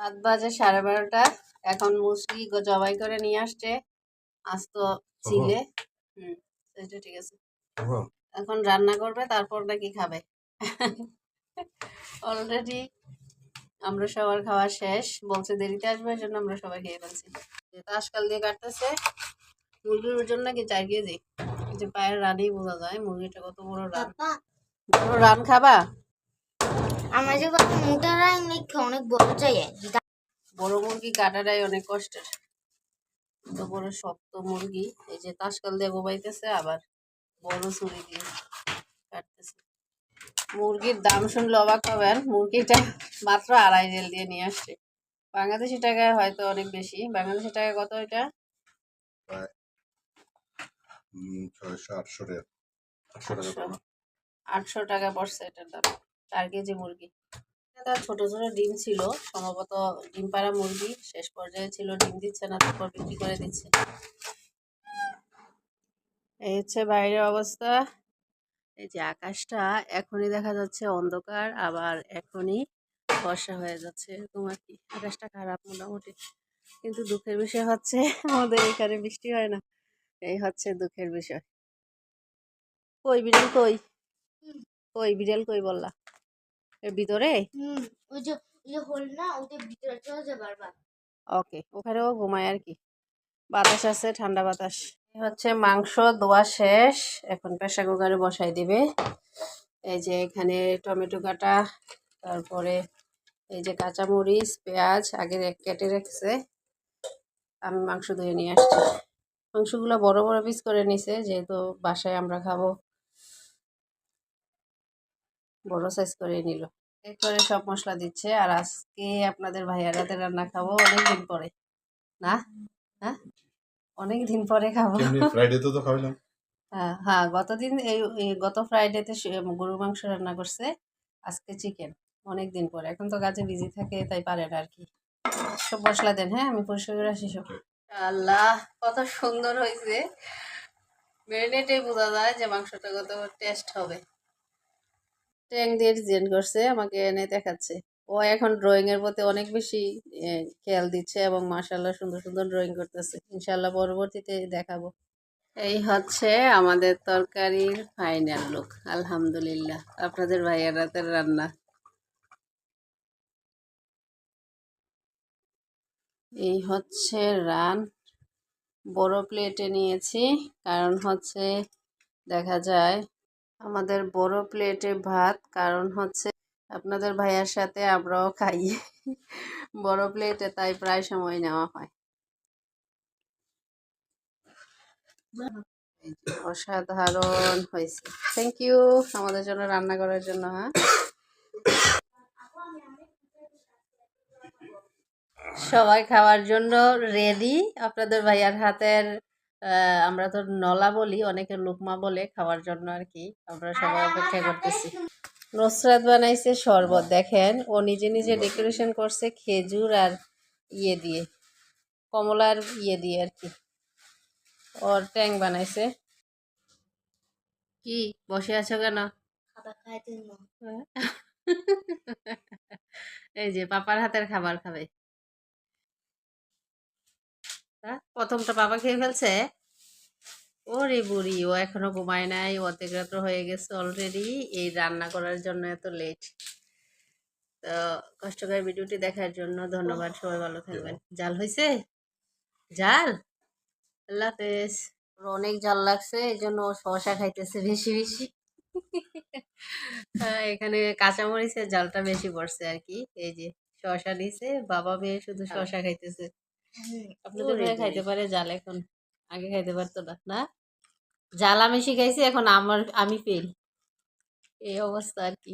রাত বাজে সাড়ে বারোটা। এখন মুসলি জবাই করে নিয়ে আসছে আস্ত চিলে। হুম সেটা ঠিক আছে। এখন রান্না করবে তারপর নাকি খাবে। অলরেডি আমরা সবার খাওয়া শেষ। বলছে দেরিতে আসবে জন্য আমরা সবাই খেয়ে ফেলছি। তাসকাল দিয়ে কাটতেছে মুরগির ওজন নাকি চার কেজি? এই যে পায়ের রানই বোঝা যায় মুরগিটা কত বড় রান। বড় রান খাবা? আমার যে বাবা মোটারা অনেক অনেক বড় চাই বড় মুরগি কাটাটাই অনেক কষ্টের। তো বড় শক্ত মুরগি এই যে তাসকাল দিয়ে গোবাইতেছে আবার বড় ছুরি দিয়ে কাটতেছে। মুরগির দাম শুনলে অবাক হবেন মুরগিটা মাত্র আড়াই জেল দিয়ে নিয়ে আসছে। বাংলাদেশি টাকায় হয়তো অনেক বেশি। বাংলাদেশি টাকা কত এটা? প্রায় উম, ছয়শো আটশো টাকা আটশো টাকা আটশো পাবো আটশো টাকা পড়ছে এটার দাম। চার কেজি মুরগি। এটা ছোট ছোট ডিম ছিল, সম্ভবত ডিম পাড়া মুরগি। শেষ পর্যায়ে ছিল, ডিম দিচ্ছে না, তারপর বিক্রি করে দিচ্ছে। এই হচ্ছে বাইরের অবস্থা। এই যে আকাশটা, এখনই দেখা যাচ্ছে অন্ধকার, আবার এখনই বর্ষা হয়ে যাচ্ছে। আর কি? আকাশটা খারাপ মোটামুটি। কিন্তু দুঃখের বিষয় হচ্ছে, আমাদের এখানে বৃষ্টি হয় না। এই হচ্ছে দুঃখের বিষয়। কই বিড়াল কই? কই বিড়াল কই বললা? এর ভিতরে? ওই যে হোল না ওটা ভিতরে চলে যায় বারবার। ওকে ওখানেও ঘুমায় আর কি। বাতাস আছে ঠান্ডা বাতাস। হচ্ছে মাংস ধোয়া শেষ। এখন প্রেসার কুকারে বসাই দিবে। এই যে এখানে টমেটো কাটা তারপরে এই যে কাঁচামরিচ পেঁয়াজ আগে কেটে রেখেছে। আমি মাংস ধুয়ে নিয়ে আসছি। মাংসগুলো বড় বড় পিস করে নিছে যেহেতু বাসায় আমরা খাব। বড় সাইজ করে নিল। এক করে সব মশলা দিচ্ছে আর আজকে আপনাদের ভাইয়ার রাতে রান্না খাব অনেক দিন পরে। না? হ্যাঁ? অনেক দিন পরে খাব। ফ্রাইডে তো তো খাওয়াইলাম হ্যাঁ হ্যাঁ গতদিন এই এই গত ফ্রাইডেতে গরুর মাংস রান্না করছে আজকে চিকেন অনেক দিন পরে। এখন তো কাজে বিজি থাকে তাই পারে না আর কি সব মশলা দেন হ্যাঁ আমি পরিষ্কার করে আসি সব। আল্লাহ কত সুন্দর হয়েছে মেরিনেটে বোঝা যায় যে মাংসটা কত টেস্ট হবে। ট্যাং দিয়ে ডিজাইন করছে, আমাকে এনে দেখাচ্ছে। ও এখন ড্রয়িং এর প্রতি অনেক বেশি খেয়াল দিচ্ছে এবং মাশাল্লাহ সুন্দর সুন্দর ড্রয়িং করতেছে। ইনশাল্লাহ পরবর্তীতে দেখাবো। এই হচ্ছে আমাদের তরকারির ফাইনাল লুক আলহামদুলিল্লাহ। আপনাদের ভাইয়ের রাতের রান্না। এই হচ্ছে রান। বড় প্লেটে নিয়েছি, কারণ হচ্ছে দেখা যায় আমাদের বড় প্লেটে ভাত, কারণ হচ্ছে আপনাদের ভাইয়ার সাথে আমরাও খাই। বড় প্লেটে তাই প্রায় সময় নেওয়া হয়। অসাধারণ হয়েছে। থ্যাংক ইউ আমাদের জন্য রান্না করার জন্য হ্যাঁ? সবাই খাওয়ার জন্য রেডি আপনাদের ভাইয়ার হাতের আমরা তো নলা বলি অনেকে লুকমা বলে খাওয়ার জন্য আর কি আমরা সবাই অপেক্ষা করতেছি। নসরাত বানাইছে শরবত। দেখেন ও নিজে নিজে ডেকোরেশন করছে খেজুর আর ইয়ে দিয়ে কমলার ইয়ে দিয়ে আর কি ওর ট্যাং বানাইছে। কি? বসে আছো কেন? না এই যে পাপার হাতের খাবার খাবে। প্রথমটা বাবা খেয়ে ফেলছে। ওরে বুড়ি ও এখনও ঘুমায় নাই অর্ধেক রাত্র হয়ে গেছে অলরেডি এই রান্না করার জন্য এত লেট তো কষ্টকর ভিডিওটি দেখার জন্য ধন্যবাদ সবাই ভালো থাকবেন। জাল হয়েছে জাল? আল্লাহ হাফেজ। ওর অনেক জাল লাগছে এই জন্য ও শসা খাইতেছে বেশি বেশি। হ্যাঁ, এখানে কাঁচামরিচের জালটা বেশি পড়ছে আর কি। এই যে শসা নিছে বাবা মেয়ে শুধু শসা খাইতেছে। আপনাদের ভাই খাইতে পারে জাল এখন। আগে খাইতে পারতো না না? জাল আমি শিখাইছি এখন আমার আমি ফেল এই অবস্থা আর কি।